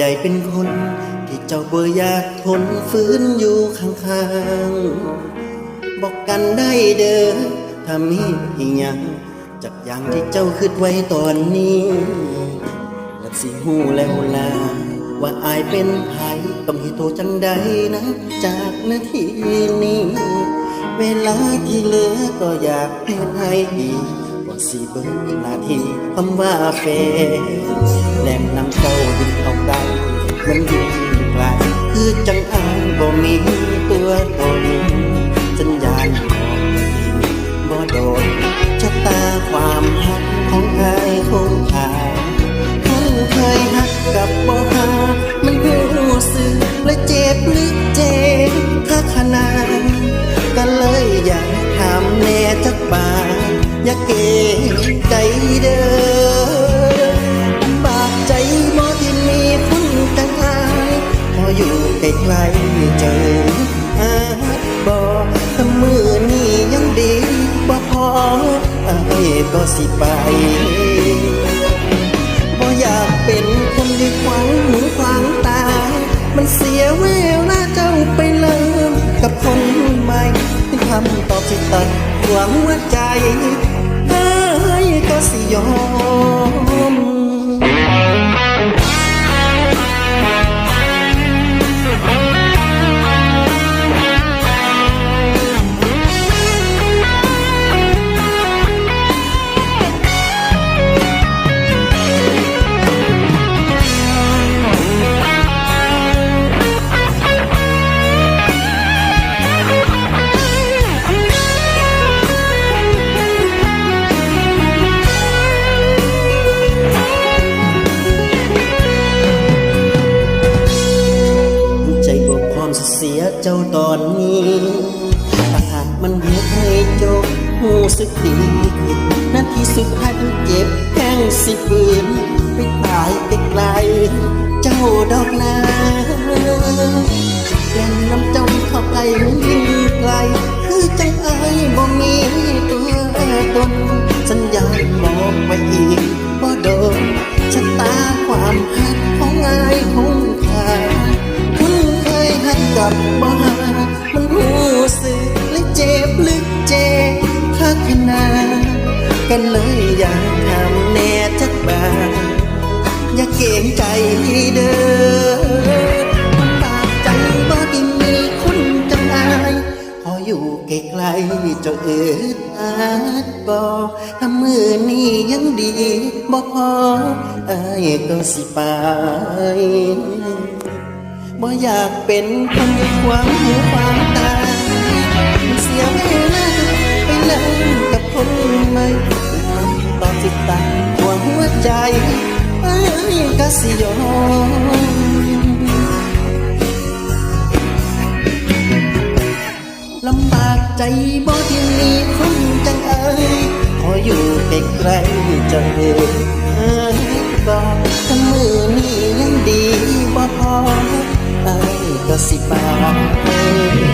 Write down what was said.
ได้เป็นคน ที่เจ้าเบื่อยากทนฝืนอยู่ข้างๆ บอกกันได้เด้อถ้ามีอีหยังจากอย่างที่เจ้าคิดไว้ตอนนี้และสิหูแล้วลาว่าอายเป็นไผต้องให้โทรจังใดนะ จากนาทีนี้ เวลาที่เหลือก็อยากเป็นให้อี สิเบิดนาทีคำว่าเฟแลมนำเต้าดินออกได้มันยิ่งไกลคือจังอางบ่มีตัว เกงใจเด้อบาดใจบ่ที่มีคุณจังอาพออยู่ใกล้ๆเจออาบ่ถ้ามือนี้ยังดีบ่พออายก็สิไปบ่อยากเป็นคนที่ขวางหูขวางตา มันเสียเวลาเจ้าไปเลิมกับคนใหม่ที่คำตอบที่ตัดหวังหัวใจ สิยอม เสียเจ้าตอนนี้ถ้าหารมันเหตุให้เจบหูสึกดีนาทีสุดท้ายมันเจ็บแห้งสิปืนไปตายไกลๆเจ้าดอกนาแล่นน้ำเจ้าเข้าไปยิ่งไกล กันเลยอยากทำแน่จักบาอย่าเกรงใจเด้อมันบาดใจบ่ที่มีคุณจังอายพออยู่ไกลๆเจ้าเอิดอาดบ่ถ้ามือนี้ยังดีบ่พออายก็สิไปบ่อยากเป็นคนที่ขวางหูขวางตา ยอมลำบากใจบ่ที่มีคนจังเอ้ยขออยู่ใกล้ๆจะเอ่ยเอ้ยบอกถ้ามือนี้ยังดีบ่พอไอ้ก็สิไปอย